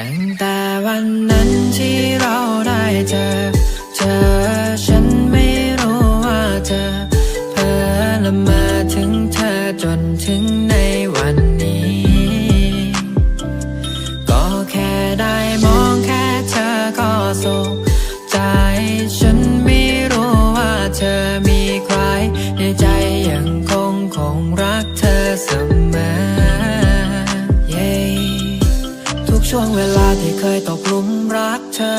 ตั้งแต่วันนั้นที่เราได้เจอ่วงเวลาที่เคยตกหลุมรักเธอ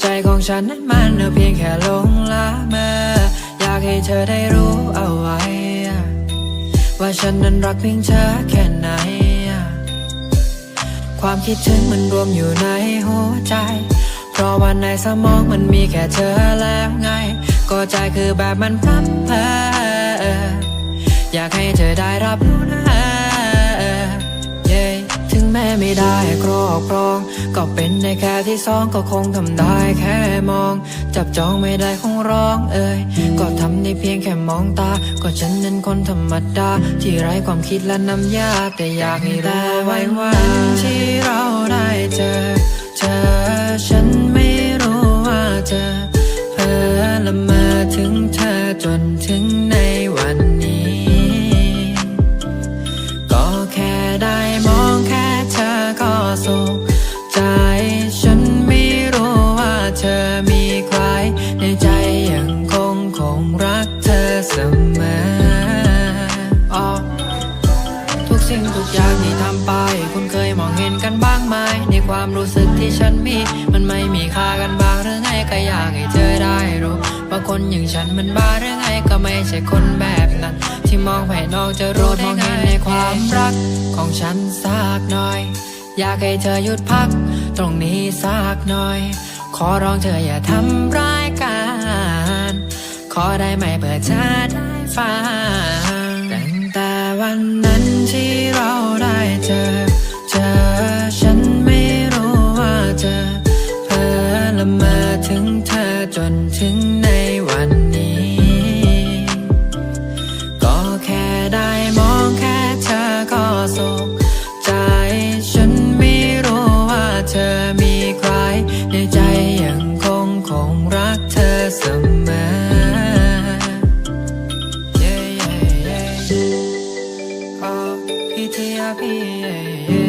ใจของฉันนั้นมันเพียงแค่ลงละเมออยากให้เธอได้รู้เอาไว้ ว่าฉันนั้นรักเพียงเธอแค่ไหน ความคิดถึงมันรวมอยู่ในหัวใจ เพราะวันในสมองมันมีแค่เธอแล้วไง ก็ใจคือแบบมันพลัมเพออยากให้เธอได้รับรู้นะเย้ถึง แม้ไม่ได้ครอบครอง ก็เป็นในแค่ที่สองก็คงทำได้แค่มอง จับจองไม่ได้คงร้องเอ่ยก็ทำได้เพียงแค่มองตา ก็ฉันนั้นคนธรรมดา ที่ไร้ความคิดและน้ำยาแต่อยากให้รู้ไว้วันที่เราได้เจอเธอฉันไม่รู้ว่าจะเพ้อละเมอถึงเธอจนถึง อย่างที่ทำไป คุณเคยมองเห็นกันบ้างไหมในความรู้สึกที่ฉันมี มันไม่มีค่ากันบ้างหรือไงก็อยากให้เธอได้รู้ ว่าคนอย่างฉันมันบ้าหรือไงก็ไม่ใช่คนแบบนั้น ที่มองภายนอกจะรู้ได้ไงในความรักของฉันสักหน่อย อยากให้เธอหยุดพัก ตรงนี้สักหน่อย ขอร้องเธออย่าทำร้ายกัน ขอได้ไหมเพื่อเธอได้ฟังตั้งแต่วันนั้น แมาถึงเธอจนถึงในวันนี้ ก็แค่ได้มองแค่เธอก็สุขใจ ฉันไม่รู้ว่าเธอมีใคร ในใจยังคงคงรักเธอเสมอเย้เย้เย้ขอพิทยาพี่